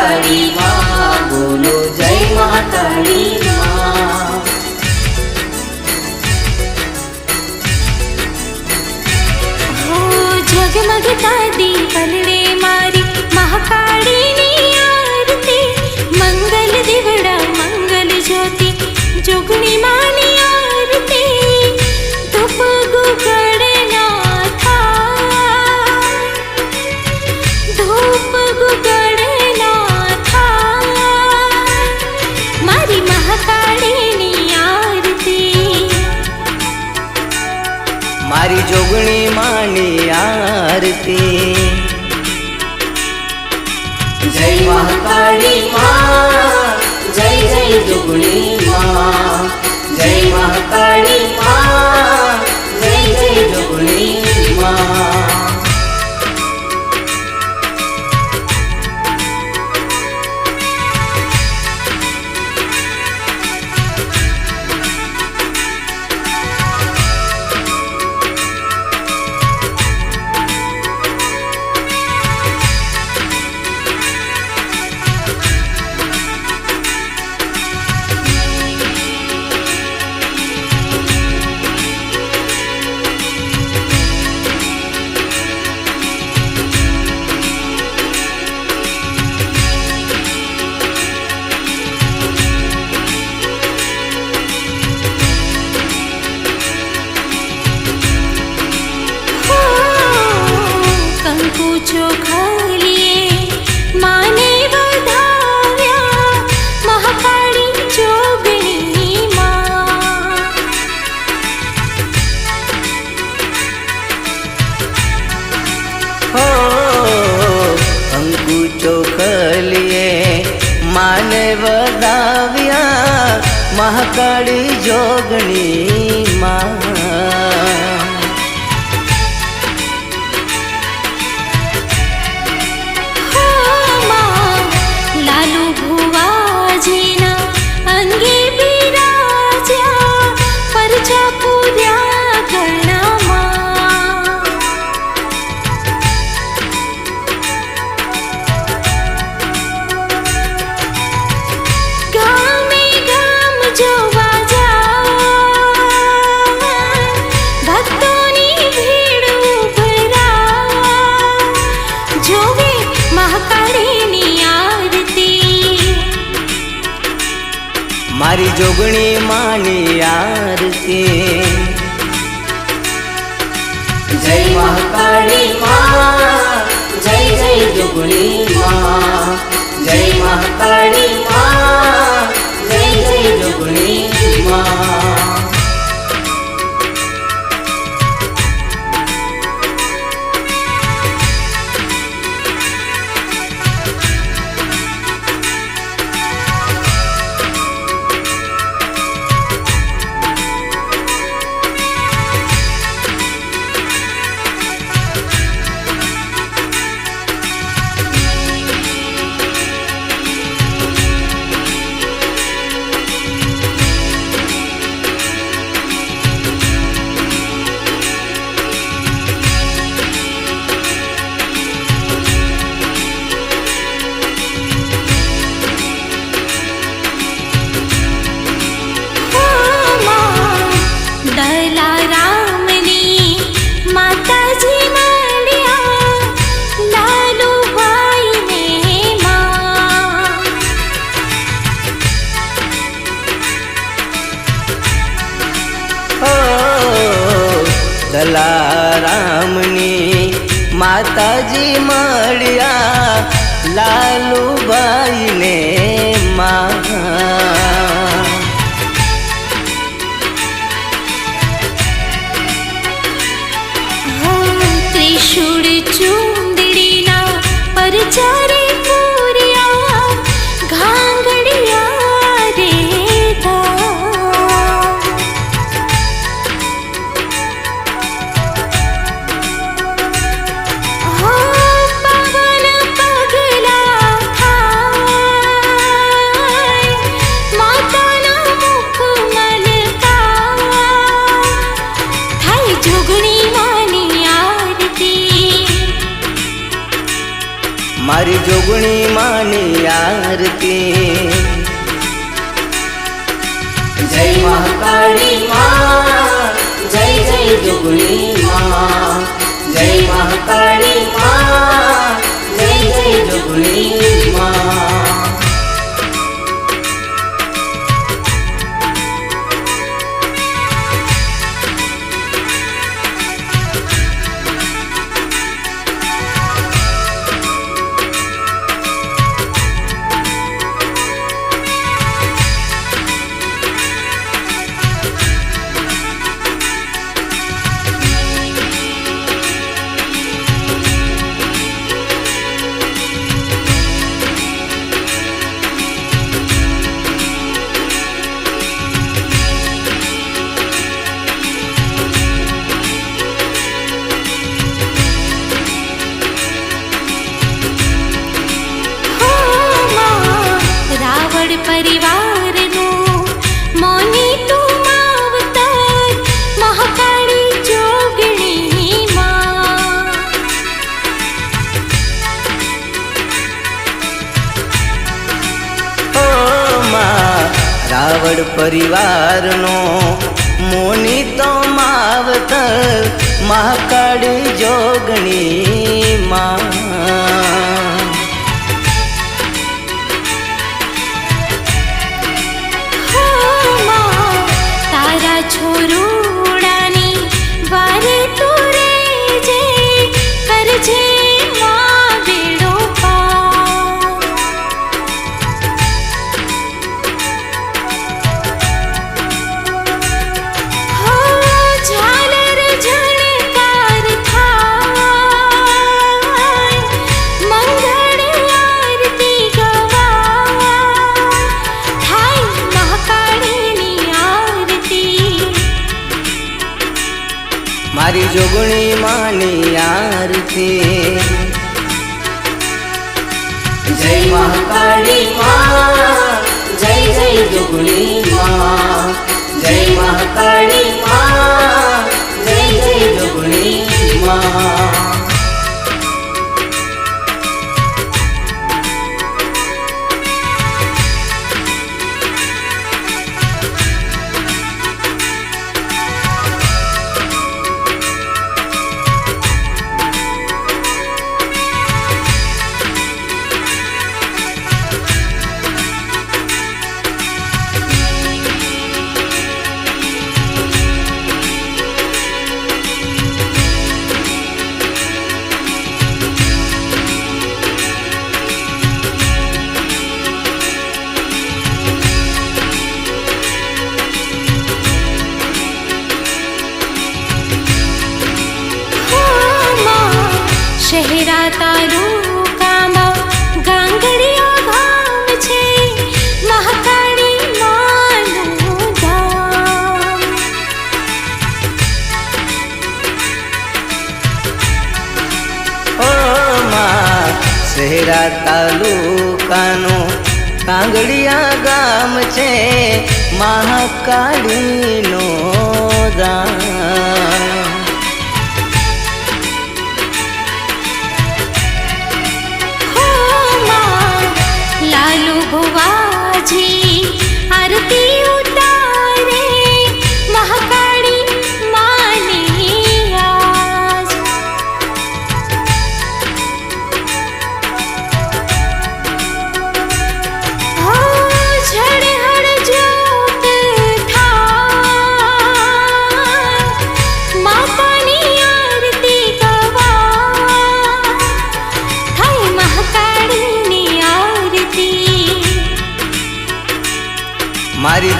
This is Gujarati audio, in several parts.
કાળી માં બોલો જય મા કાળી માં જગમગતા દીપલરે મારી મહાકાળી જય મહાકાળી માં જય જય જુગણી માં જય મહાકાળી લગાડી જોગણી જોગણી માની આરતી જય મહાકાળી મા જય જય જોગણી મા જય મહાકાળી જગુની માતાજી મળ્યા લાલુબાઈને મા त्रिशूळ જોગણી માની આરતી જય મહાકાળી મા રાવણ પરિવારનો મોની તો માવતર મહાકાળી જોગણી મા Believe શહેરા તારું ગામા ગાંગડીઓ ગામ છે, મહાકાળી માનું ગામ. ઓ માં, શહેરા તાલુકાનું કાંગડિયા ગામ છે, મહાકાળીનો ગામ.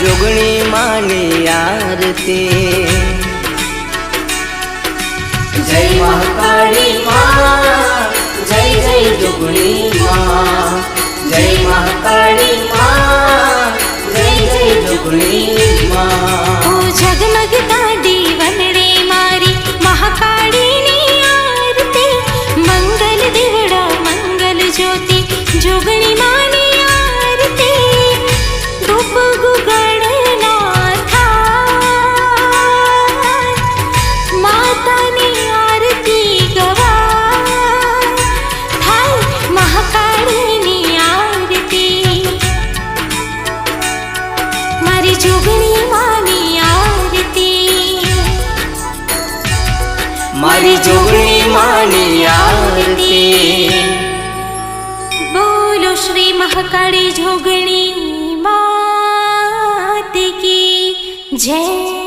જોગણી માને આરતે જય મહાકાળી મા, જય જય જોગણી મા, જય મહાકાળી મા, જય જય જોગણી બોલો શ્રી મહાકાળી જોગણી માત કી જય